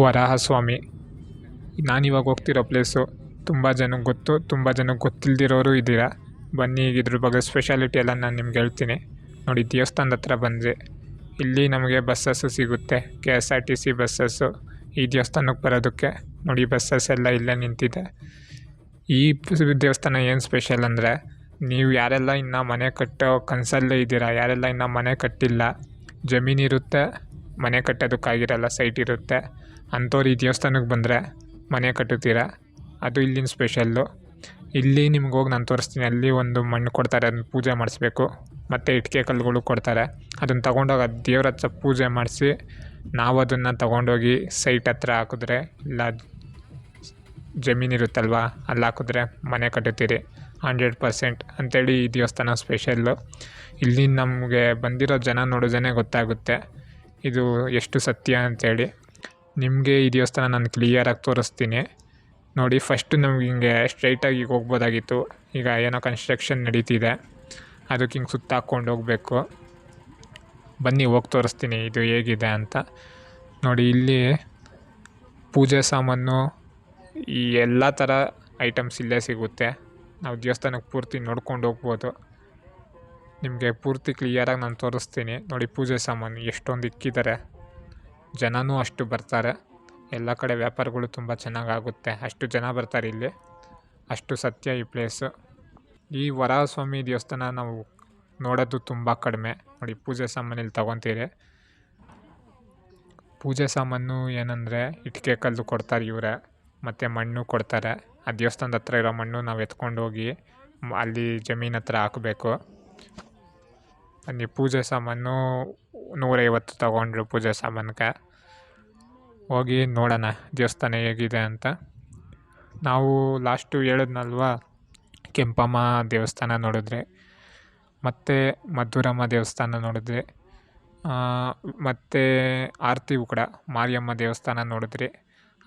ವರಾಹಸ್ವಾಮಿ. ನಾನಿವಾಗ ಹೋಗ್ತಿರೋ ಪ್ಲೇಸು, ತುಂಬ ಜನಕ್ಕೆ ಗೊತ್ತು, ತುಂಬ ಜನಕ್ಕೆ ಗೊತ್ತಿಲ್ದಿರೋರು ಇದ್ದೀರಾ? ಬನ್ನಿ ಈಗ ಇದ್ರ ಬಗ್ಗೆ ಸ್ಪೆಷಾಲಿಟಿ ಎಲ್ಲ ನಾನು ನಿಮ್ಗೆ ಹೇಳ್ತೀನಿ. ನೋಡಿ, ದೇವಸ್ಥಾನದ ಹತ್ರ ಬಂದರೆ. ಇಲ್ಲಿ ನಮಗೆ ಬಸ್ಸಸ್ಸು ಸಿಗುತ್ತೆ, K S R T C buses. ಈ ದೇವಸ್ಥಾನಕ್ಕೆ ಬರೋದಕ್ಕೆ, ನೋಡಿ, ಬಸ್ಸಸ್ ಎಲ್ಲ ಇಲ್ಲೇ ನಿಂತಿದೆ. ಈ ದೇವಸ್ಥಾನ ಏನು ಸ್ಪೆಷಲ್ ಅಂದರೆ, ನೀವು ಯಾರೆಲ್ಲ ಇನ್ನು ಮನೆ ಕಟ್ಟೋ ಕನಸಲ್ಲೇ ಇದ್ದೀರಾ, ಯಾರೆಲ್ಲ ಇನ್ನು ಮನೆ ಕಟ್ಟಿಲ್ಲ ಜಮೀನಿರುತ್ತೆ ಮನೆ ಕಟ್ಟೋದಕ್ಕಾಗಿರಲ್ಲ ಸೈಟ್ ಇರುತ್ತೆ. ಅಂಥವ್ರು ಈ ದೇವಸ್ಥಾನಕ್ಕೆ ಬಂದರೆ ಮನೆ ಕಟ್ಟುತ್ತೀರಾ ಅದು ಇಲ್ಲಿನ ಸ್ಪೆಷಲ್ಲು. ಇಲ್ಲಿ ನಿಮ್ಗೆ ಹೋಗಿ ನಾನು ತೋರಿಸ್ತೀನಿ. ಅಲ್ಲಿ ಒಂದು ಮಣ್ಣು ಕೊಡ್ತಾರೆ, ಅದನ್ನ ಪೂಜೆ ಮಾಡಿಸ್ಬೇಕು. ಮತ್ತು ಇಟ್ಟಿಗೆ ಕಲ್ಲುಗಳು ಕೊಡ್ತಾರೆ. ಅದನ್ನು ತೊಗೊಂಡೋಗಿ ಅದು ದೇವ್ರ ಹತ್ರ ಪೂಜೆ ಮಾಡಿಸಿ ನಾವು ಅದನ್ನು ತೊಗೊಂಡೋಗಿ ಸೈಟ್ ಹತ್ರ ಹಾಕಿದ್ರೆ, ಇಲ್ಲ ಜಮೀನಿರುತ್ತಲ್ವ ಅಲ್ಲಿ ಹಾಕಿದ್ರೆ ಮನೆ ಕಟ್ಟುತ್ತೀರಿ ಹಂಡ್ರೆಡ್ ಪರ್ಸೆಂಟ್ ಅಂಥೇಳಿ ಈ ದೇವಸ್ಥಾನ ಸ್ಪೆಷಲ್ಲು. ಇಲ್ಲಿ ನಮಗೆ ಬಂದಿರೋ ಜನ ನೋಡೋದೇ ಗೊತ್ತಾಗುತ್ತೆ. ಇದು ಎಷ್ಟು ಸತ್ಯ ಅಂಥೇಳಿ ನಿಮಗೆ ಈ ದೇವಸ್ಥಾನ ನಾನು ಕ್ಲಿಯರಾಗಿ ತೋರಿಸ್ತೀನಿ. ನೋಡಿ ಫಸ್ಟು ನಮ್ಗೆ ಹಿಂಗೆ ಸ್ಟ್ರೈಟಾಗಿ ಈಗ ಹೋಗ್ಬೋದಾಗಿತ್ತು. ಈಗ ಏನೋ ಕನ್ಸ್ಟ್ರಕ್ಷನ್ ನಡೀತಿದೆ. ಅದಕ್ಕೆ ಹಿಂಗೆ ಸುತ್ತ ಹಾಕ್ಕೊಂಡು ಹೋಗಬೇಕು. ಬನ್ನಿ, ಹೋಗಿ ತೋರಿಸ್ತೀನಿ ಇದು ಹೇಗಿದೆ ಅಂತ. ನೋಡಿ, ಇಲ್ಲಿ ಪೂಜೆ ಸಾಮಾನು, ಈ ಎಲ್ಲ ಥರ ಐಟಮ್ಸ್ ಇಲ್ಲೇ ಸಿಗುತ್ತೆ. ನಾವು ದೇವಸ್ಥಾನಕ್ಕೆ ಪೂರ್ತಿ ನೋಡ್ಕೊಂಡು ಹೋಗ್ಬೋದು. ನಿಮಗೆ ಪೂರ್ತಿ ಕ್ಲಿಯರಾಗಿ ನಾನು ತೋರಿಸ್ತೀನಿ. ನೋಡಿ, ಪೂಜೆ ಸಾಮಾನು ಎಷ್ಟೊಂದು ಇಕ್ಕಿದ್ದಾರೆ ಜನನೂ ಅಷ್ಟು ಬರ್ತಾರೆ. ಎಲ್ಲ ಕಡೆ ವ್ಯಾಪಾರಗಳು ತುಂಬ ಚೆನ್ನಾಗಾಗುತ್ತೆ. ಅಷ್ಟು ಜನ ಬರ್ತಾರೆ ಇಲ್ಲಿ. ಅಷ್ಟು ಸತ್ಯ ಈ ಪ್ಲೇಸು ಈ ವರಾಹಸ್ವಾಮಿ ದೇವಸ್ಥಾನ ನಾವು ನೋಡೋದು ತುಂಬ ಕಡಿಮೆ. ನೋಡಿ, ಪೂಜೆ ಸಾಮಾನಲ್ಲಿ ತಗೊತೀರಿ. ಪೂಜೆ ಸಾಮಾನು ಏನಂದರೆ ಇಟ್ಟಿಗೆ ಕಲ್ಲು ಕೊಡ್ತಾರೆ ಇವರೇ. ಮತ್ತು ಮಣ್ಣು ಕೊಡ್ತಾರೆ. ಆ ದೇವಸ್ಥಾನದ ಹತ್ರ ಇರೋ ಮಣ್ಣು ನಾವು ಎತ್ಕೊಂಡು ಹೋಗಿ ಅಲ್ಲಿ ಜಮೀನು ಹತ್ರ ಹಾಕಬೇಕು. ಅಲ್ಲಿ ಪೂಜೆ ಸಾಮಾನು ನೂರೈವತ್ತು ತಗೊಂಡ್ರು ಪೂಜೆ ಸಾಮಾನ್ಗೆ ಹೋಗಿ ನೋಡೋಣ ದೇವಸ್ಥಾನ ಹೇಗಿದೆ ಅಂತ. ನಾವು ಲಾಸ್ಟು ಹೇಳಿದ್ನಲ್ವ? ಕೆಂಪಮ್ಮ ದೇವಸ್ಥಾನ ನೋಡಿದ್ರೆ, ಮತ್ತು ಮಧುರಮ್ಮ ದೇವಸ್ಥಾನ ನೋಡಿದ್ರೆ ಮತ್ತು ಆರತಿ ಕೂಡ ಮಾರಿಯಮ್ಮ ದೇವಸ್ಥಾನ ನೋಡಿದ್ರಿ,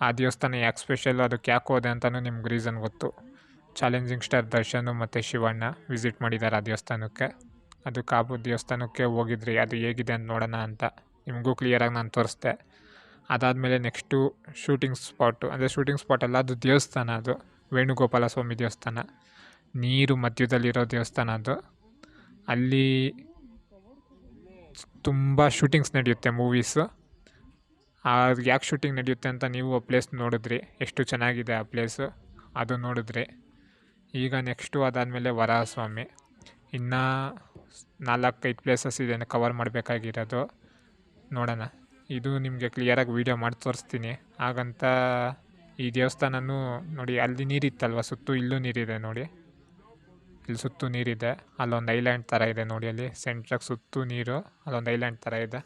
ಆ ದೇವಸ್ಥಾನ ಯಾಕೆ ಸ್ಪೆಷಲ್ಲು ಅದಕ್ಕೆ ಯಾಕೆ ಹೋದೆ ಅಂತಲೂ ನಿಮ್ಗೆ ರೀಸನ್ ಗೊತ್ತು. ಚಾಲೆಂಜಿಂಗ್ ಸ್ಟಾರ್ ದರ್ಶನ್ ಮತ್ತು ಶಿವಣ್ಣ ವಿಸಿಟ್ ಮಾಡಿದ್ದಾರೆ ಆ ದೇವಸ್ಥಾನಕ್ಕೆ. ಅದು ಕಾಪು ದೇವಸ್ಥಾನಕ್ಕೆ ಹೋಗಿದ್ರಿ, ಅದು ಹೇಗಿದೆ ಅಂತ ನೋಡೋಣ ಅಂತ. ನಿಮಗೂ ಕ್ಲಿಯರಾಗಿ ನಾನು ತೋರಿಸ್ದೆ. ಅದಾದಮೇಲೆ ನೆಕ್ಸ್ಟು ಶೂಟಿಂಗ್ ಸ್ಪಾಟು ಅಂದರೆ ಶೂಟಿಂಗ್ ಸ್ಪಾಟ್ ಅಲ್ಲ, ಅದು ದೇವಸ್ಥಾನ ಅದು. ವೇಣುಗೋಪಾಲ ಸ್ವಾಮಿ ದೇವಸ್ಥಾನ. ನೀರು ಮಧ್ಯದಲ್ಲಿರೋ ದೇವಸ್ಥಾನ ಅದು. ಅಲ್ಲಿ ತುಂಬ ಶೂಟಿಂಗ್ಸ್ ನಡೆಯುತ್ತೆ ಮೂವೀಸು ಅದು ಯಾಕೆ ಶೂಟಿಂಗ್ ನಡೆಯುತ್ತೆ ಅಂತ ನೀವು ಆ ಪ್ಲೇಸ್ ನೋಡಿದ್ರಿ, ಎಷ್ಟು ಚೆನ್ನಾಗಿದೆ ಆ ಪ್ಲೇಸು ಅದು ನೋಡಿದ್ರಿ. ಈಗ ನೆಕ್ಸ್ಟು ಅದಾದಮೇಲೆ ವರಾಹಸ್ವಾಮಿ. ಇನ್ನು ನಾಲ್ಕೈದು ಪ್ಲೇಸಸ್ ಇದೆ ಕವರ್ ಮಾಡಬೇಕಾಗಿರೋದು. ನೋಡೋಣ. ಇದು ನಿಮಗೆ ಕ್ಲಿಯರಾಗಿ ವೀಡಿಯೋ ಮಾಡಿ ತೋರಿಸ್ತೀನಿ. ಹಾಗಂತ ಈ ದೇವಸ್ಥಾನನೂ ನೋಡಿ, ಅಲ್ಲಿ ನೀರಿತ್ತಲ್ವ? ಸುತ್ತು ಇಲ್ಲೂ ನೀರಿದೆ ನೋಡಿ. ಇಲ್ಲಿ ಸುತ್ತು ನೀರಿದೆ. ಅಲ್ಲೊಂದು ಐಲ್ಯಾಂಡ್ ಥರ ಇದೆ ನೋಡಿ ಅಲ್ಲಿ. ಸೆಂಟ್ರಾಗಿ ಸುತ್ತು ನೀರು, ಅಲ್ಲೊಂದು ಐಲ್ಯಾಂಡ್ ಥರ ಇದೆ.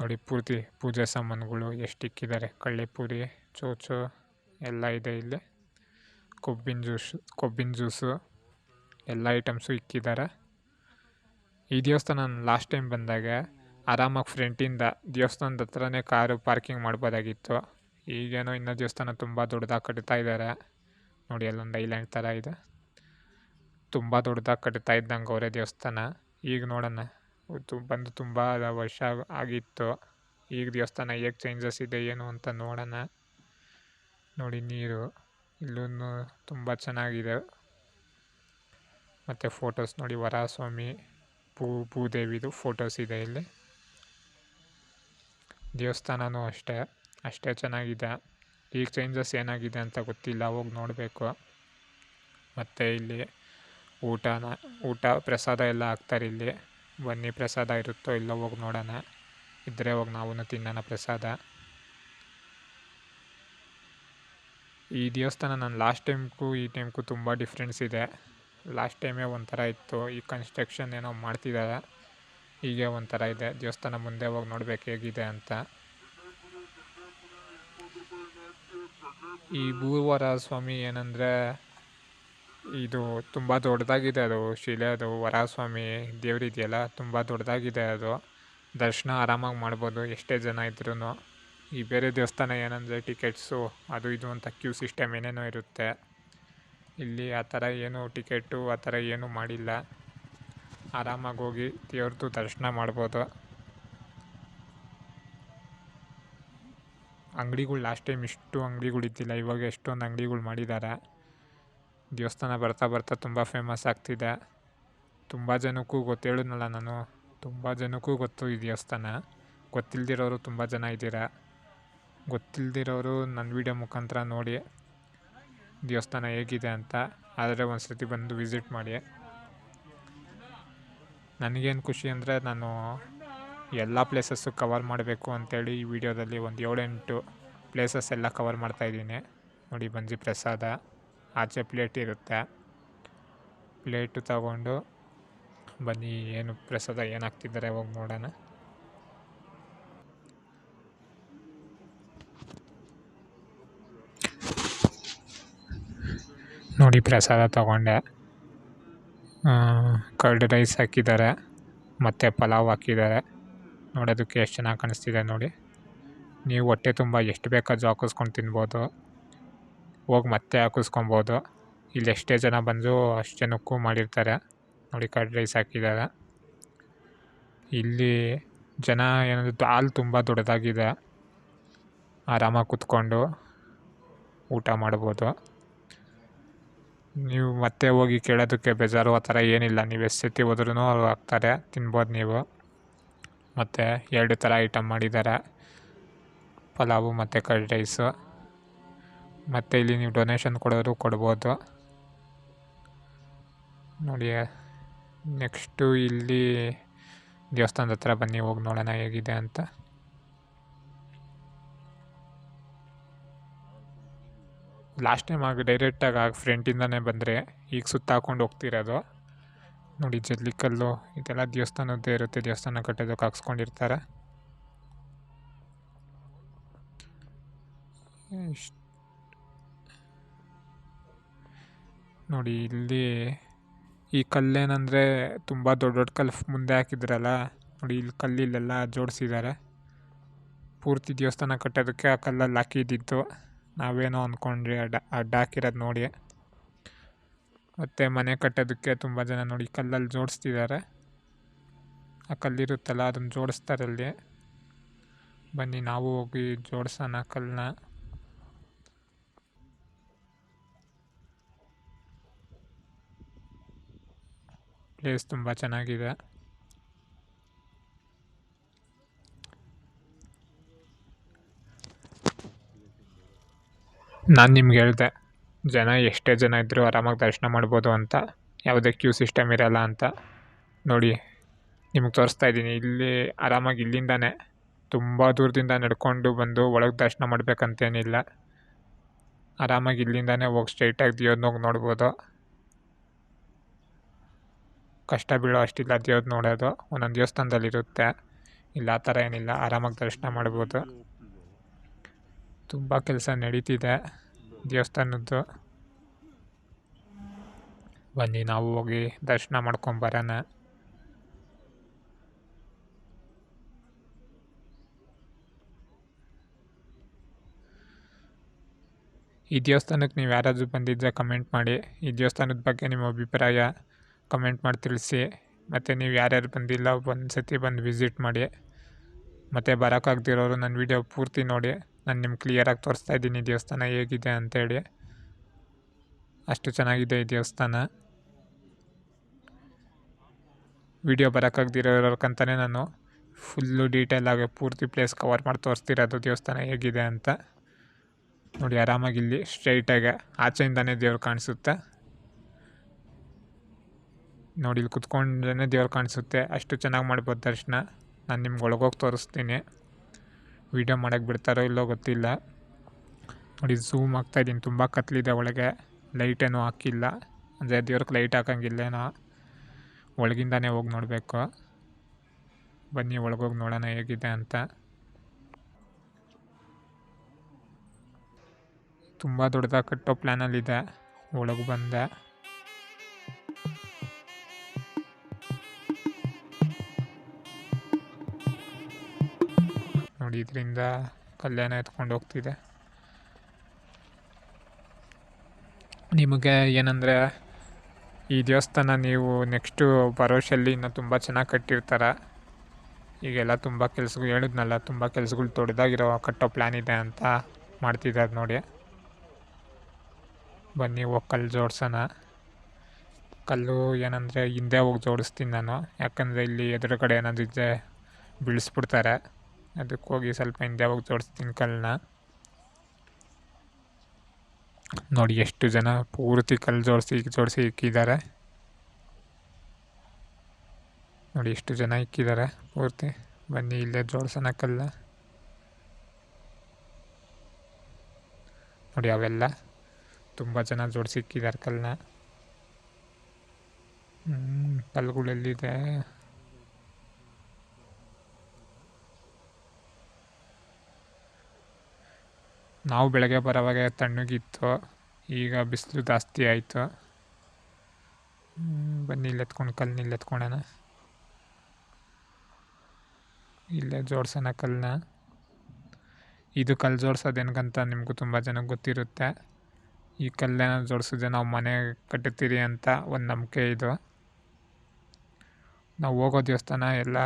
ನೋಡಿ, ಪೂರ್ತಿ ಪೂಜೆ ಸಾಮಾನುಗಳು ಎಷ್ಟು ಇಕ್ಕಿದ್ದಾರೆ. ಕಳ್ಳೆಪುರಿ, ಚೋಚೋ ಎಲ್ಲ ಇದೆ ಇಲ್ಲಿ. ಕೊಬ್ಬಿನ ಜ್ಯೂಸು ಕೊಬ್ಬಿನ ಜ್ಯೂಸು ಎಲ್ಲ ಐಟಮ್ಸು ಇಕ್ಕಿದ್ದಾರೆ ಈ ದೇವಸ್ಥಾನ ನಾನು ಲಾಸ್ಟ್ ಟೈಮ್ ಬಂದಾಗ ಆರಾಮಾಗಿ ಫ್ರೆಂಟಿಂದ ದೇವಸ್ಥಾನದ ಹತ್ರನೇ ಕಾರು ಪಾರ್ಕಿಂಗ್ ಮಾಡ್ಬೋದಾಗಿತ್ತು. ಈಗೇನೋ ಇನ್ನೂ ದೇವಸ್ಥಾನ ತುಂಬ ದೊಡ್ಡದಾಗಿ ಕಟ್ತಾ ಇದ್ದಾರೆ ನೋಡಿ, ಅಲ್ಲೊಂದು ಐಲ್ಯಾಂಡ್ ಥರ ಇದೆ. ತುಂಬ ದೊಡ್ಡದಾಗಿ ಕಟ್ತಾ ಇದ್ದಂಗೆ ಅವರೇ ದೇವಸ್ಥಾನ. ಈಗ ನೋಡೋಣ. ಬಂದು ತುಂಬ ವರ್ಷ ಆಗಿತ್ತು. ಈಗ ದೇವಸ್ಥಾನ ಹೇಗೆ ಚೇಂಜಸ್ ಇದೆ, ಏನು ಅಂತ ನೋಡೋಣ. ನೋಡಿ, ನೀರು ಇಲ್ಲೂ ತುಂಬ ಚೆನ್ನಾಗಿದೆ. ಮತ್ತು ಫೋಟೋಸ್ ನೋಡಿ ವರಸ್ವಾಮಿ ಭೂ, ಭೂದೇವಿದು ಫೋಟೋಸ್ ಇದೆ ಇಲ್ಲಿ. ದೇವಸ್ಥಾನವೂ ಅಷ್ಟೇ ಅಷ್ಟೇ ಚೆನ್ನಾಗಿದೆ. ಈಗ ಚೇಂಜಸ್ ಏನಾಗಿದೆ ಅಂತ ಗೊತ್ತಿಲ್ಲ, ಹೋಗಿ ನೋಡಬೇಕು. ಮತ್ತು ಇಲ್ಲಿ ಊಟನ, ಊಟ ಪ್ರಸಾದ ಎಲ್ಲ ಹಾಕ್ತಾರೆ ಇಲ್ಲಿ. ಬನ್ನಿ, ಪ್ರಸಾದ ಇರುತ್ತೋ ಇಲ್ಲ ಹೋಗಿ ನೋಡೋಣ. ಇದ್ದರೆ ಹೋಗಿ ನಾವು ತಿನ್ನೋಣ ಪ್ರಸಾದ. ಈ ದೇವಸ್ಥಾನ ನಾನು ಲಾಸ್ಟ್ ಟೈಮ್ಗೂ ಈ ಟೈಮ್ಗೂ ತುಂಬ ಡಿಫ್ರೆನ್ಸ್ ಇದೆ. ಲಾಸ್ಟ್ ಟೈಮೇ ಒಂಥರ ಇತ್ತು. ಈ ಕನ್ಸ್ಟ್ರಕ್ಷನ್ ಏನೋ ಮಾಡ್ತಿದ್ದಾರೆ ಹೀಗೆ ಒಂಥರ ಇದೆ. ದೇವಸ್ಥಾನ ಮುಂದೆ ಹೋಗಿ ನೋಡ್ಬೇಕು ಹೇಗಿದೆ ಅಂತ. ಈ ಭೂವರ ಸ್ವಾಮಿ ಏನಂದರೆ, ಇದು ತುಂಬ ದೊಡ್ಡದಾಗಿದೆ ಅದು. ಶಿಲೆ ಅದು, ವರಸ್ವಾಮಿ ದೇವರಿದೆಯಲ್ಲ ತುಂಬ ದೊಡ್ಡದಾಗಿದೆ ಅದು. ದರ್ಶನ ಆರಾಮಾಗಿ ಮಾಡ್ಬೋದು, ಎಷ್ಟೇ ಜನ ಇದ್ರೂ ಈ ಬೇರೆ ದೇವಸ್ಥಾನ ಏನಂದರೆ ಟಿಕೆಟ್ಸು ಅದು ಇದು ಅಂತ ಕ್ಯೂ ಸಿಸ್ಟಮ್ ಏನೇನೋ ಇರುತ್ತೆ. ಇಲ್ಲಿ ಆ ಥರ ಏನು ಟಿಕೆಟು, ಆ ಥರ ಏನೂ ಮಾಡಿಲ್ಲ. ಆರಾಮಾಗಿ ಹೋಗಿ ದೇವ್ರದ್ದು ದರ್ಶನ ಮಾಡ್ಬೋದು. ಅಂಗಡಿಗಳು ಲಾಸ್ಟ್ ಟೈಮ್ ಇಷ್ಟು ಅಂಗಡಿಗಳಿದ್ದಿಲ್ಲ ಇವಾಗ ಎಷ್ಟೊಂದು ಅಂಗಡಿಗಳು ಮಾಡಿದ್ದಾರೆ ದೇವಸ್ಥಾನ ಬರ್ತಾ ಬರ್ತಾ ತುಂಬ ಫೇಮಸ್ ಆಗ್ತಿದೆ. ತುಂಬ ಜನಕ್ಕೂ ಗೊತ್ತೇಳಿದ್ನಲ್ಲ ನಾನು. ತುಂಬ ಜನಕ್ಕೂ ಗೊತ್ತು ಈ ದೇವಸ್ಥಾನ. ಗೊತ್ತಿಲ್ದಿರೋರು ತುಂಬ ಜನ ಇದ್ದೀರ? ಗೊತ್ತಿಲ್ದಿರೋರು ನನ್ನ ವಿಡಿಯೋ ಮುಖಾಂತರ ನೋಡಿ. ದೇವಸ್ಥಾನ ಹೇಗಿದೆ ಅಂತ ಆದರೆ ಒಂದು ಸರ್ತಿ ಬಂದು ವಿಸಿಟ್ ಮಾಡಿ. ನನಗೇನು ಖುಷಿ ಅಂದರೆ ನಾನು ಎಲ್ಲ ಪ್ಲೇಸಸ್ಸು ಕವರ್ ಮಾಡಬೇಕು ಅಂತೇಳಿ ಈ ವಿಡಿಯೋದಲ್ಲಿ ಒಂದು ಏಳೆಂಟು ಪ್ಲೇಸಸ್ ಎಲ್ಲ ಕವರ್ ಮಾಡ್ತಾಯಿದ್ದೀನಿ ನೋಡಿ ಬಂಜಿ ಪ್ರಸಾದ, ಆಚೆ ಪ್ಲೇಟ್ ಇರುತ್ತೆ. ಪ್ಲೇಟು ತಗೊಂಡು ಬನ್ನಿ, ಏನು ಪ್ರಸಾದ ಏನಾಗ್ತಿದ್ದಾರೆ ಹೋಗಿ ನೋಡೋಣ. ನೋಡಿ ಪ್ರಸಾದ ತಗೊಂಡೆ. ಕರ್ಡ್ ರೈಸ್ ಹಾಕಿದ್ದಾರೆ. ಮತ್ತು ಪಲಾವ್ ಹಾಕಿದ್ದಾರೆ. ನೋಡೋದಕ್ಕೆ ಎಷ್ಟು ಚೆನ್ನಾಗಿ ಕಾಣಿಸ್ತಿದೆ ನೋಡಿ. ನೀವು ಹೊಟ್ಟೆ ತುಂಬ ಎಷ್ಟು ಬೇಕಾದ್ರೂ ಹಾಕಿಸ್ಕೊಂಡು ತಿನ್ಬೋದು. ಹೋಗಿ ಮತ್ತೆ ಹಾಕಿಸ್ಕೊಬೋದು. ಇಲ್ಲಿ ಎಷ್ಟೇ ಜನ ಬಂದರೂ ಅಷ್ಟು ಜನಕ್ಕೂ ಮಾಡಿರ್ತಾರೆ. ನೋಡಿ ಕರ್ಡ್ ರೈಸ್ ಹಾಕಿದ್ದಾರೆ. ಇಲ್ಲಿ ಜನ ಏನಂದ್ರೆ ಹಾಲು ತುಂಬ ದೊಡ್ಡದಾಗಿದೆ. ಆರಾಮಾಗಿ ಕೂತ್ಕೊಂಡು ಊಟ ಮಾಡ್ಬೋದು. ನೀವು ಮತ್ತೆ ಹೋಗಿ ಕೇಳೋದಕ್ಕೆ ಬೇಜಾರು, ಆ ಥರ ಏನಿಲ್ಲ. ನೀವು ಎಷ್ಟು ಸತಿ ಹೋದ್ರೂ ಅವ್ರು ಹಾಕ್ತಾರೆ ತಿನ್ಬೋದು ನೀವು. ಮತ್ತು ಎರಡು ಥರ ಐಟಮ್ ಮಾಡಿದ್ದಾರೆ. ಪಲಾವು ಮತ್ತು ಕರ್ಡ್ ರೈಸು. ಮತ್ತು ಇಲ್ಲಿ ನೀವು ಡೊನೇಷನ್ ಕೊಡೋರು ಕೊಡ್ಬೋದು. ನೋಡಿ, ನೆಕ್ಸ್ಟು ಇಲ್ಲಿ ದೇವಸ್ಥಾನದ ಹತ್ರ ಬನ್ನಿ, ಹೋಗಿ ನೋಡೋಣ ಹೇಗಿದೆ ಅಂತ. ಲಾಸ್ಟ್ ಟೈಮ್ ಆಗ ಡೈರೆಕ್ಟಾಗಿ ಆಗ ಫ್ರಂಟಿಂದನೇ ಬಂದರೆ ಈಗ ಸುತ್ತಾಕೊಂಡು ಹೋಗ್ತಿರೋದು. ನೋಡಿ ಜಲ್ಲಿಕಲ್ಲು ಇದೆಲ್ಲ ದೇವಸ್ಥಾನದ್ದೇ ಇರುತ್ತೆ, ದೇವಸ್ಥಾನ ಕಟ್ಟೋದಕ್ಕೆ ಹಾಕ್ಸ್ಕೊಂಡಿರ್ತಾರೆ ನೋಡಿ ಇಲ್ಲಿ ಈ ಕಲ್ಲೇನಂದರೆ ತುಂಬ ದೊಡ್ಡ ದೊಡ್ಡ ಕಲ್ಲು ಮುಂದೆ ಹಾಕಿದ್ರಲ್ಲ, ನೋಡಿ ಇಲ್ಲಿ ಕಲ್ಲಿಲ್ಲೆಲ್ಲ ಜೋಡಿಸಿದ್ದಾರೆ. ಪೂರ್ತಿ ದೇವಸ್ಥಾನ ಕಟ್ಟೋದಕ್ಕೆ ಆ ಕಲ್ಲಲ್ಲಿ ಹಾಕಿದ್ದಿತ್ತು ನಾವೇನೋ ಅಂದ್ಕೊಂಡ್ರಿ ಅಡ್ಡಾಕಿರೋದು ಅಡ್ಡ ನೋಡಿ. ಮತ್ತು ಮನೆ ಕಟ್ಟೋದಕ್ಕೆ ತುಂಬ ಜನ ನೋಡಿ ಕಲ್ಲಲ್ಲಿ ಜೋಡಿಸ್ತಿದ್ದಾರೆ. ಆ ಕಲ್ಲಿರುತ್ತಲ್ಲ, ಅದನ್ನು ಜೋಡಿಸ್ತಾರೆ ಅಲ್ಲಿ. ಬನ್ನಿ, ನಾವು ಹೋಗಿ ಜೋಡಿಸೋಣ ಕಲ್ಲನ್ನ. ಪ್ಲೇಸ್ ತುಂಬ ಚೆನ್ನಾಗಿದೆ. ನಾನು ನಿಮ್ಗೆ ಹೇಳಿದೆ, ಜನ ಎಷ್ಟೇ ಜನ ಇದ್ದರೂ ಆರಾಮಾಗಿ ದರ್ಶನ ಮಾಡ್ಬೋದು ಅಂತ, ಯಾವುದೇ ಕ್ಯೂ ಸಿಸ್ಟಮ್ ಇರಲ್ಲ ಅಂತ. ನೋಡಿ, ನಿಮ್ಗೆ ತೋರಿಸ್ತಾ ಇದ್ದೀನಿ, ಇಲ್ಲಿ ಆರಾಮಾಗಿ ಇಲ್ಲಿಂದಾನೆ ತುಂಬ ದೂರದಿಂದ ನಡ್ಕೊಂಡು ಬಂದು ಒಳಗೆ ದರ್ಶನ ಮಾಡಬೇಕಂತೇನಿಲ್ಲ. ಆರಾಮಾಗಿ ಇಲ್ಲಿಂದಾನೆ ಹೋಗಿ ಸ್ಟ್ರೈಟಾಗಿ ದೇವ್ರನ್ನ ಹೋಗಿ ನೋಡ್ಬೋದು. ಕಷ್ಟ ಬೀಳೋ ಅಷ್ಟಿಲ್ಲ ದೇವ್ರು ನೋಡೋದು, ಒಂದೊಂದು ದೇವಸ್ಥಾನದಲ್ಲಿರುತ್ತೆ. ಇಲ್ಲ, ಆ ಥರ ಏನಿಲ್ಲ, ಆರಾಮಾಗಿ ದರ್ಶನ ಮಾಡ್ಬೋದು. ತುಂಬ ಕೆಲಸ ನಡೀತಿದೆ ದೇವಸ್ಥಾನದ್ದು. ಬನ್ನಿ, ನಾವು ಹೋಗಿ ದರ್ಶನ ಮಾಡ್ಕೊಂಬರೋಣ ಈ ದೇವಸ್ಥಾನಕ್ಕೆ ನೀವು ಯಾರಾದರೂ ಬಂದಿದ್ದರೆ ಕಮೆಂಟ್ ಮಾಡಿ. ಈ ದೇವಸ್ಥಾನದ ಬಗ್ಗೆ ನಿಮ್ಮ ಅಭಿಪ್ರಾಯ ಕಮೆಂಟ್ ಮಾಡಿ ತಿಳಿಸಿ. ಮತ್ತು ನೀವು ಯಾರ್ಯಾರು ಬಂದಿಲ್ಲ ಒಂದು ಸತಿ ಬಂದು ವಿಸಿಟ್ ಮಾಡಿ. ಮತ್ತು ಬರೋಕ್ಕಾಗ್ದಿರೋರು ನನ್ನ ವಿಡಿಯೋ ಪೂರ್ತಿ ನೋಡಿ. ನಾನು ನಿಮ್ಗೆ ಕ್ಲಿಯರಾಗಿ ತೋರಿಸ್ತಾ ಇದ್ದೀನಿ ದೇವಸ್ಥಾನ ಹೇಗಿದೆ ಅಂತೇಳಿ. ಅಷ್ಟು ಚೆನ್ನಾಗಿದೆ ಈ ದೇವಸ್ಥಾನ. ವಿಡಿಯೋ ಬರೋಕ್ಕಾಗ್ದಿರೋರ್ಕಂತಲೇ ನಾನು ಫುಲ್ಲು ಡೀಟೇಲಾಗಿ ಪೂರ್ತಿ ಪ್ಲೇಸ್ ಕವರ್ ಮಾಡಿ ತೋರಿಸ್ತಿರೋದು ದೇವಸ್ಥಾನ ಹೇಗಿದೆ ಅಂತ. ನೋಡಿ, ಆರಾಮಾಗಿ ಇಲ್ಲಿ ಸ್ಟ್ರೈಟಾಗಿ ಆಚೆಯಿಂದನೇ ದೇವ್ರು ಕಾಣಿಸುತ್ತೆ. ನೋಡಿ, ಇಲ್ಲಿ ಕುತ್ಕೊಂಡ್ರೇ ದೇವ್ರು ಕಾಣಿಸುತ್ತೆ. ಅಷ್ಟು ಚೆನ್ನಾಗಿ ಮಾಡ್ಬೋದು ದರ್ಶನ. ನಾನು ನಿಮ್ಗೆ ಒಳಗೋಗಿ ತೋರಿಸ್ತೀನಿ. ವೀಡಿಯೋ ಮಾಡೋಕ್ಕೆ ಬಿಡ್ತಾರೋ ಇಲ್ಲೋ ಗೊತ್ತಿಲ್ಲ. ನೋಡಿ ಝೂಮ್ ಆಗ್ತಾಯಿದ್ದೀನಿ ತುಂಬ ಕತ್ಲಿದೆ ಒಳಗೆ. ಲೈಟೇನೂ ಹಾಕಿಲ್ಲ. ಅಂದರೆ ದೇವ್ರಿಗೆ ಲೈಟ್ ಹಾಕಂಗಿಲ್ಲೇನೋ ಒಳಗಿಂದಾನೇ ಹೋಗಿ ನೋಡಬೇಕು. ಬನ್ನಿ, ಒಳಗೋಗಿ ನೋಡೋಣ ಹೇಗಿದೆ ಅಂತ. ತುಂಬ ದೊಡ್ಡದಾಗಿ ಕಟ್ಟೋ ಪ್ಲ್ಯಾನಲ್ಲಿದೆ ಒಳಗೆ ಬಂದೆ. ನೋಡಿ ಇದರಿಂದ ಕಲ್ಯಾಣ ಎತ್ಕೊಂಡು ಹೋಗ್ತಿದೆ. ನಿಮಗೆ ಏನಂದರೆ, ಈ ದೇವಸ್ಥಾನ ನೀವು ನೆಕ್ಸ್ಟು ಭರೋಷಲ್ಲಿ ಇನ್ನೂ ತುಂಬ ಚೆನ್ನಾಗಿ ಕಟ್ಟಿರ್ತಾರೆ. ಈಗೆಲ್ಲ ತುಂಬ ಕೆಲಸಗಳು, ಹೇಳಿದ್ನಲ್ಲ, ತುಂಬ ಕೆಲಸಗಳು ದೊಡ್ಡದಾಗಿರೋ ಕಟ್ಟೋ ಪ್ಲ್ಯಾನ್ ಇದೆ ಅಂತ ಮಾಡ್ತಿದ್ದಾರೆ ನೋಡಿ. ಬನ್ನಿ, ಹೋಗಿ ಕಲ್ಲು ಜೋಡ್ಸೋಣ. ಕಲ್ಲು ಏನಂದರೆ ಹಿಂದೆ ಹೋಗಿ ಜೋಡಿಸ್ತೀನಿ ನಾನು. ಯಾಕಂದರೆ ಇಲ್ಲಿ ಎದುರುಗಡೆ ಏನಾದರೂ ಇದ್ದರೆ ಬೀಳಿಸ್ಬಿಡ್ತಾರೆ. ಅದಕ್ಕೆ ಹೋಗಿ ಸ್ವಲ್ಪ ಹಿಂದೆ ಹೋಗಿ ಜೋಡಿಸ್ತೀನಿ ಕಲ್ಲನ್ನ ನೋಡಿ ಎಷ್ಟು ಜನ ಪೂರ್ತಿ ಕಲ್ಲು ಜೋಡಿಸಿ ಜೋಡಿಸಿ ಇಕ್ಕಿದ್ದಾರೆ. ನೋಡಿ ಎಷ್ಟು ಜನ ಇಕ್ಕಿದ್ದಾರೆ ಪೂರ್ತಿ. ಬನ್ನಿ ಇಲ್ಲೇ ಜೋಡ್ಸೋಣ ಕಲ್ಲ ನೋಡಿ ಅವೆಲ್ಲ ತುಂಬ ಜನ ಜೋಡಿಸಿ ಇಕ್ಕಿದ್ದಾರೆ ಕಲ್ಲನ್ನ ಕಲ್ಲುಗಳೆಲ್ಲಿದೆ? ನಾವು ಬೆಳಗ್ಗೆ ಬರೋವಾಗ ತಣ್ಣಗಿತ್ತು, ಈಗ ಬಿಸಿಲು ಜಾಸ್ತಿ ಆಯಿತು. ಬನ್ನಿ, ಇಲ್ಲಿ ಎತ್ಕೊಂಡು ಕಲ್ಲು ಇಲ್ಲಿ ಎತ್ಕೊಳ್ಳೋಣ ಇಲ್ಲೇ ಜೋಡ್ಸೋಣ ಕಲ್ಲನ್ನ ಇದು ಕಲ್ಲು ಜೋಡ್ಸೋದೇನಕ್ಕಂತ ನಿಮಗೂ ತುಂಬ ಜನಕ್ಕೆ ಗೊತ್ತಿರುತ್ತೆ. ಈ ಕಲ್ಲೇನ ಜೋಡಿಸಿದ್ರೆ ನಾವು ಮನೆ ಕಟ್ಟುತ್ತೀರಿ ಅಂತ ಒಂದು ನಂಬಿಕೆ ಇದು. ನಾವು ಹೋಗೋ ದೇವಸ್ಥಾನ ಎಲ್ಲ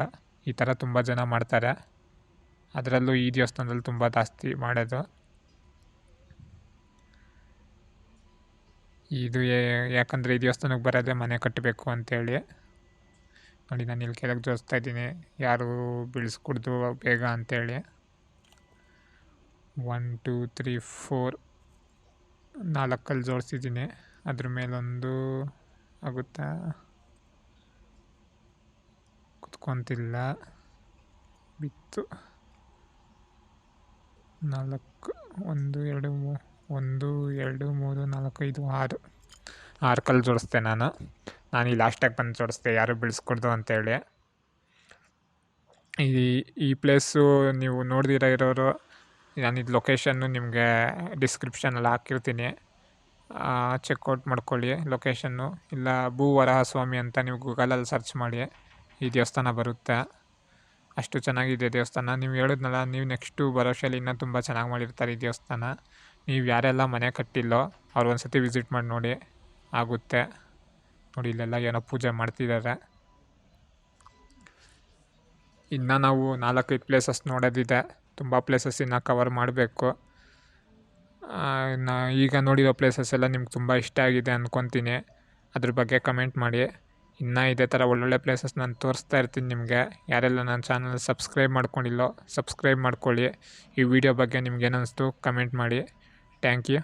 ಈ ಥರ ತುಂಬ ಜನ ಮಾಡ್ತಾರೆ. ಅದರಲ್ಲೂ ಈ ದೇವಸ್ಥಾನದಲ್ಲಿ ತುಂಬ ಜಾಸ್ತಿ ಮಾಡೋದು. ಇದು ಯಾಕಂದರೆ ಈ ದೇವಸ್ಥಾನಕ್ಕೆ ಬರೋದೇ ಮನೆ ಕಟ್ಟಬೇಕು ಅಂತೇಳಿ. ನೋಡಿ, ನಾನು ಇಲ್ಲಿ ಕೆಳಗೆ ಜೋಡಿಸ್ತಾ ಇದ್ದೀನಿ. ಯಾರು ಬೀಳಿಸ್ಕೊಡ್ದು ಬೇಗ ಅಂತೇಳಿ. ಒನ್ ಟೂ ತ್ರೀ ಫೋರ್ ನಾಲ್ಕಲ್ಲಿ ಜೋಡಿಸಿದ್ದೀನಿ. ಅದ್ರ ಮೇಲೊಂದು ಆಗುತ್ತಾ? ಕುತ್ಕೊತಿಲ್ಲ. ಬಿತ್ತು. ನಾಲ್ಕು, ಒಂದು, ಎರಡು, ಮೂ ಒಂದು, ಎರಡು, ಮೂರು, ನಾಲ್ಕು, ಐದು, ಆರು. ಆರು ಕಲ್ಲು ಜೋಡಿಸ್ದೆ ನಾನು. ನಾನು ಈ ಲಾಸ್ಟಾಗಿ ಬಂದು ಜೋಡಿಸ್ದೆ, ಯಾರು ಬಿಡಿಸ್ಕೊಡ್ದು ಅಂತೇಳಿ ಈ ಈ ಪ್ಲೇಸು ನೀವು ನೋಡ್ದಿರ ಇರೋರು, ನಾನು ಇದು ಲೊಕೇಶನ್ನು ನಿಮಗೆ ಡಿಸ್ಕ್ರಿಪ್ಷನಲ್ಲಿ ಹಾಕಿರ್ತೀನಿ. ಚೆಕ್ಔಟ್ ಮಾಡ್ಕೊಳ್ಳಿ ಲೊಕೇಶನ್ನು ಇಲ್ಲ ಭೂ ವರಹಸ್ವಾಮಿ ಅಂತ ನೀವು ಗೂಗಲಲ್ಲಿ ಸರ್ಚ್ ಮಾಡಿ, ಈ ದೇವಸ್ಥಾನ ಬರುತ್ತೆ. ಅಷ್ಟು ಚೆನ್ನಾಗಿದೆ ದೇವಸ್ಥಾನ. ನೀವು ಹೇಳಿದ್ನಲ್ಲ, ನೀವು ನೆಕ್ಸ್ಟು ಭರೋಸೆಯಲ್ಲಿ ಇನ್ನೂ ತುಂಬ ಚೆನ್ನಾಗಿ ಮಾಡಿರ್ತಾರೆ ಈ ದೇವಸ್ಥಾನ. ನೀವು ಯಾರೆಲ್ಲ ಮನೆ ಕಟ್ಟಿಲ್ಲೋ ಅವ್ರು ಒಂದು ಸತಿ ವಿಸಿಟ್ ಮಾಡಿ ನೋಡಿ ಆಗುತ್ತೆ. ನೋಡಿ, ಇಲ್ಲೆಲ್ಲ ಏನೋ ಪೂಜೆ ಮಾಡ್ತಿದ್ದಾರೆ ಇನ್ನು ನಾವು ನಾಲ್ಕೈದು ಪ್ಲೇಸಸ್ ನೋಡೋದಿದೆ. ತುಂಬ ಪ್ಲೇಸಸ್ ಇನ್ನು ಕವರ್ ಮಾಡಬೇಕು. ನಾ ಈಗ ನೋಡಿರೋ ಪ್ಲೇಸಸ್ ಎಲ್ಲ ನಿಮ್ಗೆ ತುಂಬ ಇಷ್ಟ ಆಗಿದೆ ಅಂದ್ಕೊತೀನಿ ಅದ್ರ ಬಗ್ಗೆ ಕಮೆಂಟ್ ಮಾಡಿ. ಇನ್ನೂ ಇದೇ ಥರ ಒಳ್ಳೊಳ್ಳೆ ಪ್ಲೇಸಸ್ ನಾನು ತೋರಿಸ್ತಾ ಇರ್ತೀನಿ ನಿಮಗೆ. ಯಾರೆಲ್ಲ ನನ್ನ ಚಾನಲ್ ಸಬ್ಸ್ಕ್ರೈಬ್ ಮಾಡ್ಕೊಂಡಿಲ್ಲೋ ಸಬ್ಸ್ಕ್ರೈಬ್ ಮಾಡ್ಕೊಳ್ಳಿ. ಈ ವಿಡಿಯೋ ಬಗ್ಗೆ ನಿಮ್ಗೆ ಏನನ್ನಿಸ್ತು ಕಮೆಂಟ್ ಮಾಡಿ. Thank you